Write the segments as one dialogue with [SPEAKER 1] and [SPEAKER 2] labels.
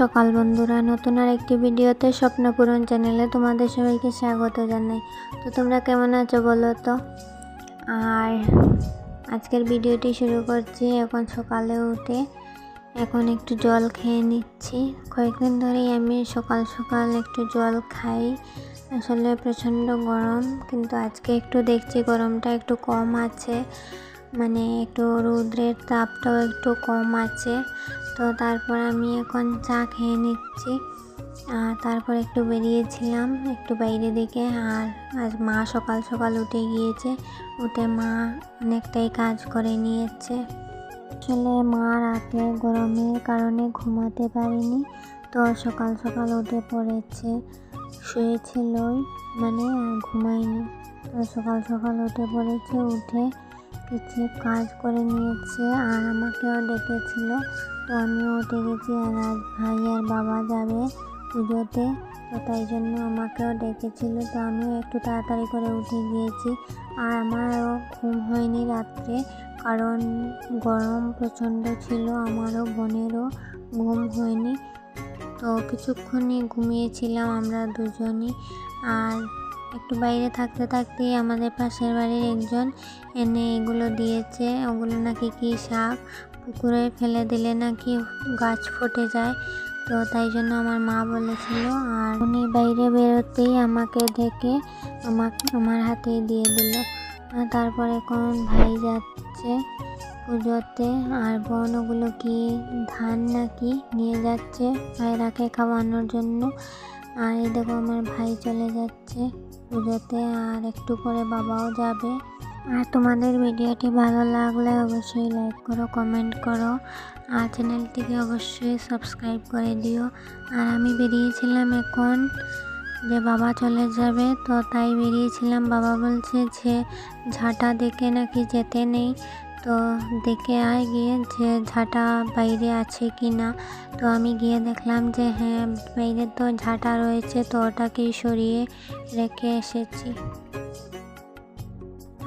[SPEAKER 1] সকাল বন্ধুরা। নতুন আর একটি ভিডিওতে স্বপ্নপূরণ চ্যানেলে তোমাদের সবাইকে স্বাগত জানাই। তো তোমরা কেমন আছো বলো তো? আর আজকের ভিডিওটি শুরু করছি এখন সকালে উঠে। এখন একটু জল খেয়ে নিচ্ছি। কয়েকদিন ধরেই আমি সকাল সকাল একটু জল খাই। আসলে প্রচণ্ড গরম, কিন্তু আজকে একটু দেখছি গরমটা একটু কম আছে। মানে একটু রৌদ্রের তাপটাও একটু কম আছে। তো তারপর আমি এখন চা খেয়ে নিচ্ছি। আর তারপর একটু বেরিয়েছিলাম একটু বাইরে দিকে। আর আজ মা সকাল সকাল উঠে গিয়েছে। উঠে মা অনেকটাই কাজ করে নিয়েছে। আসলে মা রাতে গরমের কারণে ঘুমাতে পারেনি। তো সকাল সকাল উঠে পড়েছে। শুয়েছিলই মানে ঘুমায়নি। তো সকাল সকাল উঠে পড়েছে, উঠে কিছু কাজ করে নিয়েছে আর আমাকেও ডেকেছিল। তো আমিও উঠে গেছি আর আজ ভাই আর বাবা যাবে পুজোতে। তো তাই জন্য আমাকেও ডেকেছিল। তো আমিও একটু তাড়াতাড়ি করে উঠে গিয়েছি। আর আমারও ঘুম হয়নি রাত্রে, কারণ গরম প্রচণ্ড ছিল, আমারও বোনেরও ঘুম হয়নি। তো কিছুক্ষণই ঘুমিয়েছিলাম আমরা দুজনই। আর একটু বাইরে থাকতে থাকতেই আমাদের পাশের বাড়ির একজন এনে এগুলো দিয়েছে। ওগুলো নাকি কি শাক? পুকুরে ফেলে দিলে নাকি গাছ ফুটে যায়। তো তাই জন্য আমার মা বলেছিল, আর উনি বাইরে বেরোতেই আমাকে দেখে আমাকে, আমার হাতেই দিয়ে দিল। তারপরে কোন ভাই যাচ্ছে পুজোতে, আর বোন ওগুলো কি ধান নাকি নিয়ে যাচ্ছে ভাইরাকে খাওয়ানোর জন্য? আর এই দেখো আমার ভাই চলে যাচ্ছে। পুজোতে আর একটু করে বাবাও যাবে। আর তোমাদের ভিডিওটি ভালো লাগলে অবশ্যই লাইক করো কমেন্ট করো। আর চ্যানেলটিকে অবশ্যই সাবস্ক্রাইব করে দিও। আর আমি বেরিয়েছিলাম এখন যে বাবা চলে যাবে, তো তাই বেরিয়েছিলাম। বাবা বলছে যে ঝাঁটা দেখে নাকি যেতে নেই। তো দেখে আয় গিয়ে যে ঝাঁটা বাইরে আছে কি না। তো আমি গিয়ে দেখলাম যে হ্যাঁ বাইরে তো ঝাঁটা রয়েছে, তো ওটাকেই সরিয়ে রেখে এসেছি।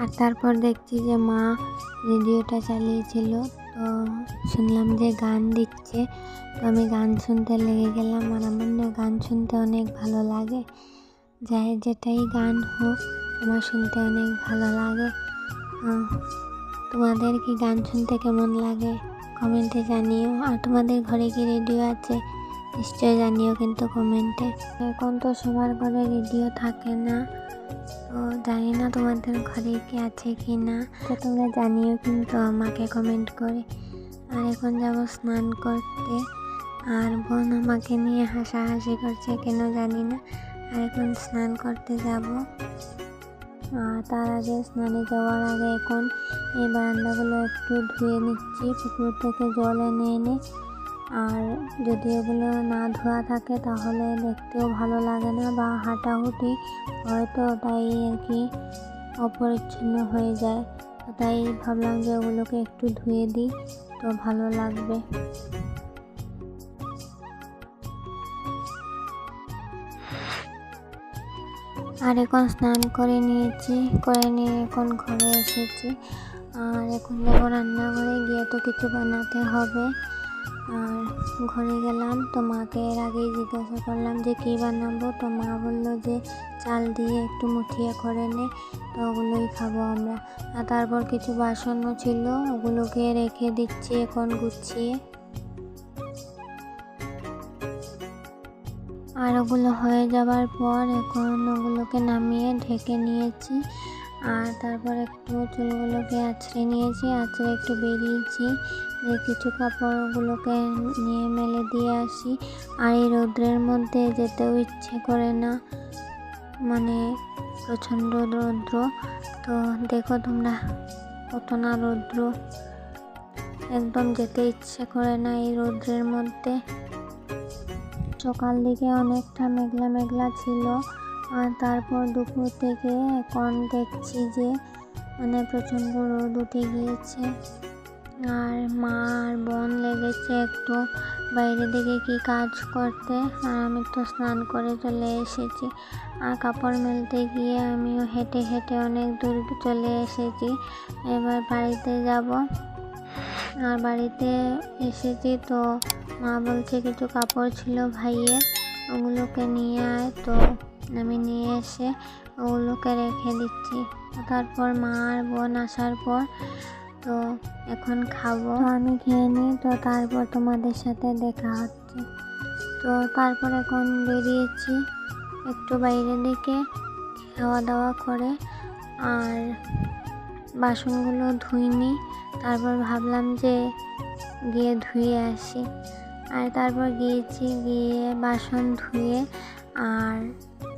[SPEAKER 1] আর তারপর দেখছি যে মা রেডিওটা চালিয়েছিল, তো শুনলাম যে গান দিচ্ছে। তো আমি গান শুনতে লেগে গেলাম, আর আমার না গান শুনতে অনেক ভালো লাগে। যাই, যেটাই গান হোক, আমার শুনতে অনেক ভালো লাগে। তোমাদের কি গান শুনতে কেমন লাগে? কমেন্টে জানিও। আর তোমাদের ঘরে কি রেডিও আছে? নিশ্চয় জানিও কিন্তু কমেন্টে। এখন তো সবার ঘরে রেডিও থাকে না। তো জানি না তোমাদের ঘরে কি আছে কি না। তো তোমরা জানিও কিন্তু আমাকে কমেন্ট করে। আর এখন যাব স্নান করতে। আর বোন আমাকে নিয়ে হাসাহাসি করছে কেন জানি না। আর এখন স্নান করতে যাব। তার আগে স্নানে যাওয়ার আগে এখন এই বারান্দাগুলো একটু ধুয়ে নিচ্ছি পুকুর থেকে জল এনে এনে আর যদি এগুলো না ধোয়া থাকে তাহলে দেখতেও ভালো লাগে না বা হাঁটাহুটি হয়তো তাই আর কি অপরিচ্ছন্ন হয়ে যায়। তাই ভাবলাম যে ওগুলোকে একটু ধুয়ে দিই, তো ভালো লাগবে। আর এখন স্নান করে নিয়েছি, করে নিয়ে এখন ঘরে এসেছি। আর এখন যাব রান্নাঘরে গিয়ে তো কিছু বানাতে হবে। আর ঘরে গেলাম, তো মাকে এর আগেই জিজ্ঞাসা করলাম যে কী বানাবো? তো মা বলল যে চাল দিয়ে একটু মুঠিয়ে করে নে, তো ওগুলোই খাব আমরা। আর তারপর কিছু বাসনও ছিল, ওগুলোকে রেখে দিচ্ছি, এখন গুছিয়ে। আর ওগুলো হয়ে যাওয়ার পর এখন ওগুলোকে নামিয়ে ঢেকে নিয়েছি। আর তারপর একটু চুলগুলোকে আছড়ে নিয়েছি আছড়ে একটু বেরিয়েছি। যে কিছু কাপড়গুলোকে নিয়ে মেলে দিয়ে আসি। আর এই রৌদ্রের মধ্যে যেতেও ইচ্ছে করে না। মানে প্রচণ্ড রৌদ্র। তো দেখো তোমরা, কত না রৌদ্র। একদম যেতে ইচ্ছে করে না এই রৌদ্রের মধ্যে। সকাল দিকে অনেকটা মেঘলা মেঘলা ছিল। আর তারপর দুপুর থেকে এখন দেখছি যে মানে প্রচণ্ড রোদ উঠে গিয়েছে। আর মা আর বোন লেগেছে একটু বাইরে দিকে কি কাজ করতে। আর আমি তো স্নান করে চলে এসেছি। আর কাপড় মেলতে গিয়ে আমিও হেঁটে হেঁটে অনেক দূর চলে এসেছি। এবার বাড়িতে যাব। আর বাড়িতে এসেছি তো মা বলছে কিছু কাপড় ছিল ভাইয়ে ওগুলোকে নিয়ে আয় তো। আমি নিয়ে এসে ওগুলোকে রেখে দিচ্ছি। তারপর মা আর বোন আসার পর তো এখন খাব। আমি খেয়ে নিই তো তারপর তোমাদের সাথে দেখা হচ্ছে। তো তারপর এখন বেরিয়েছি একটু বাইরের দিকে খাওয়া দাওয়া করে। আর বাসনগুলো ধুইনি, তারপর ভাবলাম যে গিয়ে ধুয়ে আসি। আর তারপর গিয়েছি, গিয়ে বাসন ধুয়ে আর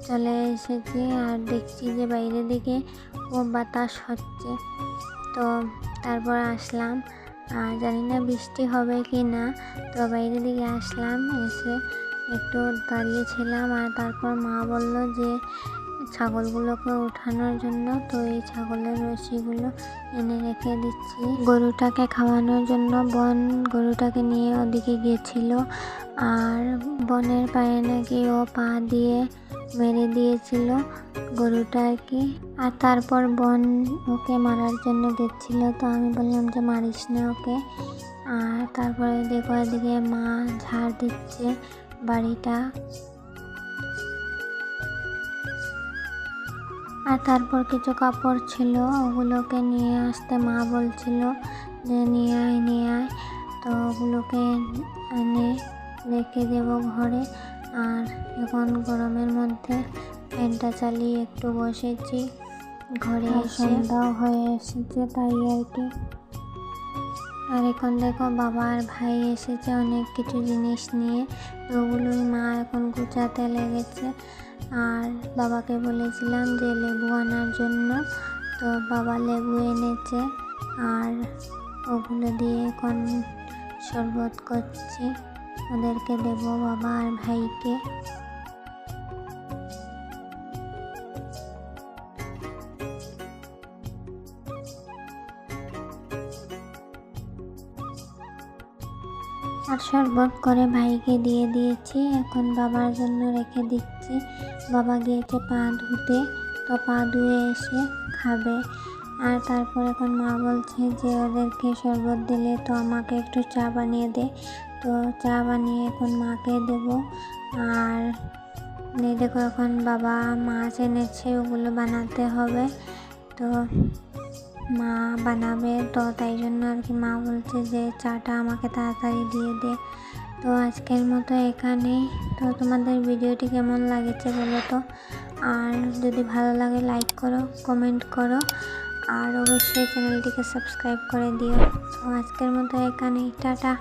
[SPEAKER 1] চলে এসেছি আর দেখছি যে বাইরে দিকে খুব বাতাস হচ্ছে। তো তারপর আসলাম। আর জানি না বৃষ্টি হবে কি না, তো বাইরে দিকে আসলাম, এসে একটু দাঁড়িয়েছিলাম আর তারপর মা বলল যে ছাগলগুলোকে ওঠানোর জন্য, তো এই ছাগলের রশিগুলো এনে রেখে দিচ্ছি। গরুটাকে খাওয়ানোর জন্য বন গরুটাকে নিয়ে ওদিকে গিয়েছিল। আর বনের পায়ে নাকি ও পা দিয়ে মেরে দিয়েছিল গরুটা আর কি আর তারপর বন ওকে মারার জন্য দিচ্ছিল তো আমি বললাম যে মারিস না ওকে। আর তারপরে দেখো এদিকে মা ঝাড় দিচ্ছে বাড়িটা। আর তারপর কিছু কাপড় ছিল ওগুলোকে নিয়ে আসতে মা বলছিল যে নিয়ে আয় নিয়ে আয়। তো ওগুলোকে এনে রেখে দেব ঘরে। আর এখন গরমের মধ্যে ফ্যানটা চালিয়ে একটু বসেছি ঘরে সন্ধ্যাও হয়ে এসেছে তাই আর কি। আর এখন দেখো বাবা আর ভাই এসেছে অনেক কিছু জিনিস নিয়ে। তো ওগুলোই মা এখন গুছাতে লেগেছে। আর বাবাকে বলেছিলাম যে লেবু আনার জন্য। তো বাবা লেবু এনেছে আর ওগুলো দিয়ে এখন শরবত করছি। ওদেরকে দেবো বাবা আর ভাইকে। আর শরবত করে ভাইকে দিয়ে দিয়েছি। এখন বাবার জন্য রেখে দিচ্ছি। বাবা গিয়েছে পা ধুতে। তো পা ধুয়ে এসে খাবে। আর তারপর এখন মা বলছে যে, ওদেরকে শরবত দিলে তো আমাকে একটু চা বানিয়ে দে। তো চা বানিয়ে এখন মাকে দেব। আর দেখো এখন বাবা মাছ এনেছে, ওগুলো বানাতে হবে। তো মা বানাবে। তো তাই জন্য আর কি মা বলছে যে, চাটা আমাকে তাড়াতাড়ি দিয়ে দে। তো আজকের মতো এখানে তো তোমাদের ভিডিওটি কেমন লাগেছে বলো তো? আর যদি ভালো লাগে লাইক করো কমেন্ট করো। আর অবশ্যই চ্যানেলটিকে সাবস্ক্রাইব করে দিও। তো আজকের মতো এখানেই। টাটা।